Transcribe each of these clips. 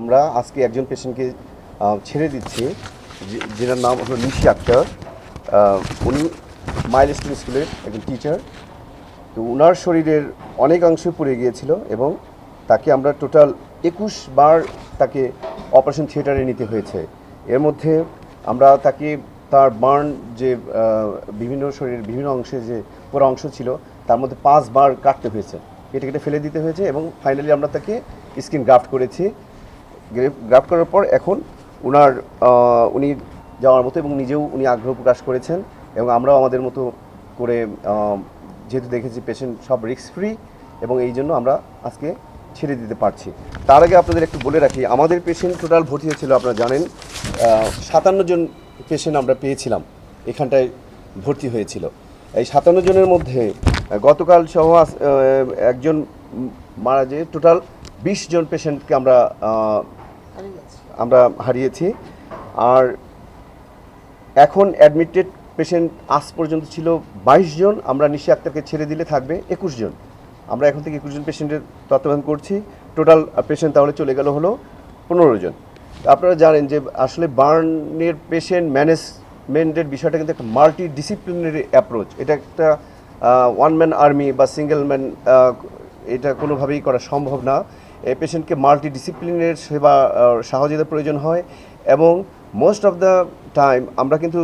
আমরা আজকে একজন পেশেন্টকে ছেড়ে দিচ্ছি যেটার নাম হলো নিশি আক্তার। উনি মাইল স্কুল স্কুলের একজন টিচার। তো ওনার শরীরের অনেক অনেকাংশ পড়ে গিয়েছিল এবং তাকে আমরা টোটাল একুশ বার তাকে অপারেশন থিয়েটারে নিতে হয়েছে। এর মধ্যে আমরা তাকে, তার বার্ন যে বিভিন্ন শরীরের বিভিন্ন অংশে যে পুরো অংশ ছিল, তার মধ্যে পাঁচবার কাটতে হয়েছে। কেটে কেটে ফেলে দিতে হয়েছে এবং ফাইনালি আমরা তাকে স্কিন গ্রাফট করেছি। গ্রাফট করার পর এখন ওনার উনি যাওয়ার মতো এবং নিজেও উনি আগ্রহ প্রকাশ করেছেন এবং আমরাও আমাদের মতো করে যেহেতু দেখেছি পেশেন্ট সব রিস্ক ফ্রি এবং এই জন্য আমরা আজকে ছেড়ে দিতে পারছি। তার আগে আপনাদের একটু বলে রাখি, আমাদের পেশেন্ট টোটাল ভর্তি হয়েছিল, আপনারা জানেন সাতান্ন জন পেশেন্ট আমরা পেয়েছিলাম, এখানটায় ভর্তি হয়েছিল। এই সাতান্ন জনের মধ্যে গতকাল সহ একজন মারা যেয়ে টোটাল বিশ জন পেশেন্টকে আমরা আমরা হারিয়েছি। আর এখন অ্যাডমিটেড পেশেন্ট আজ পর্যন্ত ছিল বাইশ জন, আমরা নিশি আক্তারকে ছেড়ে দিলে থাকবে একুশ জন। আমরা এখন থেকে একুশ জন পেশেন্টের তত্ত্বাবধান করছি। টোটাল পেশেন্ট তাহলে চলে গেল হলো পনেরো জন। আপনারা জানেন যে আসলে বার্নের পেশেন্ট ম্যানেজমেন্টের বিষয়টা কিন্তু একটা মাল্টি ডিসিপ্লিনারি অ্যাপ্রোচ এটা একটা ওয়ান ম্যান আর্মি বা সিঙ্গেল ম্যান এটা কোনোভাবেই করা সম্ভব না। পেশেন্টকে মাল্টি ডিসিপ্লিনের সেবা আহ, সহযোগিতার প্রয়োজন হয় এবং মোস্ট অফ দ্য টাইম আমরা কিন্তু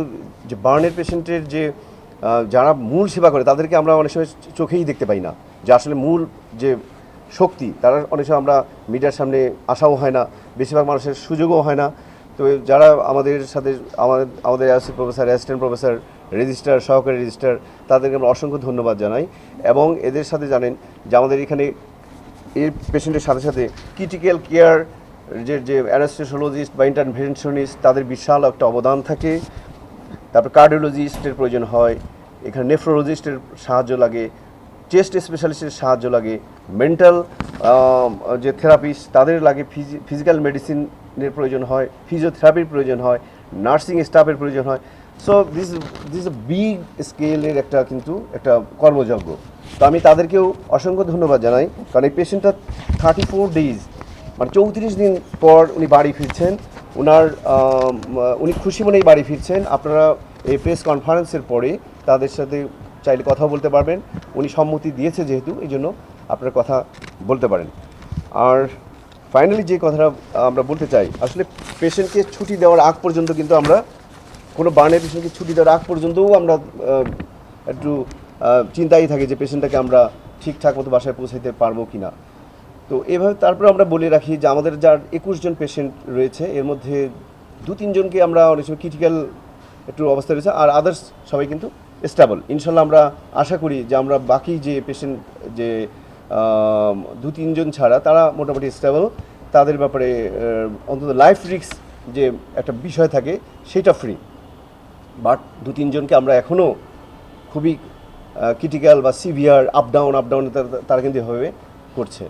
যে বার্নের পেশেন্টের যে যারা মূল সেবা করে তাদেরকে আমরা অনেক সময় চোখেই দেখতে পাই না। যে আসলে মূল যে শক্তি তারা অনেক সময় আমরা মিডিয়ার সামনে আসাও হয় না বেশিরভাগ মানুষের সুযোগও হয় না। তো যারা আমাদের সাথে আমাদের আমাদের assistant professor assistant professor registrar সহকারী রেজিস্ট্রার তাদেরকে আমরা অসংখ্য ধন্যবাদ জানাই এবং এদের সাথে জানেন যে আমাদের এখানে এই পেশেন্টের সাথে সাথে ক্রিটিক্যাল কেয়ার যে যে অ্যানাস্থেসোলজিস্ট বা ইন্টারভেনশনিস্ট তাদের বিশাল একটা অবদান থাকে। তারপর কার্ডিওলজিস্টের প্রয়োজন হয়, এখানে নেফ্রোলজিস্টের সাহায্য লাগে চেস্ট স্পেশালিস্টের সাহায্য লাগে মেন্টাল যে থেরাপিস্ট তাদের লাগে ফিজি ফিজিক্যাল মেডিসিনের প্রয়োজন হয় ফিজিওথেরাপির প্রয়োজন হয় নার্সিং স্টাফের প্রয়োজন হয়। সো দিস দিস বিগ স্কেলের একটা কিন্তু একটা কর্মযজ্ঞ। তো আমি তাদেরকেও অসংখ্য ধন্যবাদ জানাই। কারণ এই পেশেন্টটা থার্টি ফোর ডেজ মানে চৌত্রিশ দিন পর উনি বাড়ি ফিরছেন। ওনার উনি খুশি মনেই বাড়ি ফিরছেন। আপনারা এই প্রেস কনফারেন্সের পরে তাদের সাথে চাইলে কথা বলতে পারবেন। উনি সম্মতি দিয়েছে যেহেতু, এই জন্য আপনারা কথা বলতে পারেন। আর ফাইনালি যে কথাটা আমরা বলতে চাই, আসলে পেশেন্টকে ছুটি দেওয়ার আগ পর্যন্ত কিন্তু আমরা কোনো বার্নের পেশেন্টকে ছুটি দেওয়ার আগ পর্যন্তও আমরা একটু আহ, থাকে যে পেশেন্টটাকে আমরা ঠিকঠাক মতো বাসায় পৌঁছাইতে পারব কি না তো এভাবে তারপরে আমরা বলে রাখি যে আমাদের যার একুশ জন পেশেন্ট রয়েছে এর মধ্যে দু তিনজনকে আমরা অনেক সময় ক্রিটিক্যাল একটু অবস্থা রয়েছে আর আদার্স সবাই কিন্তু স্টেবল ইনশাল্লাহ আমরা আশা করি যে আমরা বাকি যে পেশেন্ট যে দু তিনজন ছাড়া তারা মোটামুটি স্টেবল তাদের ব্যাপারে অন্তত লাইফ রিস্ক যে একটা বিষয় থাকে সেটা ফ্রি বাট দু তিনজনকে আমরা এখনও খুবই ক্রিটিক্যাল বা সিভিয়ার আপ ডাউন তারা কিন্তু এভাবে করছে।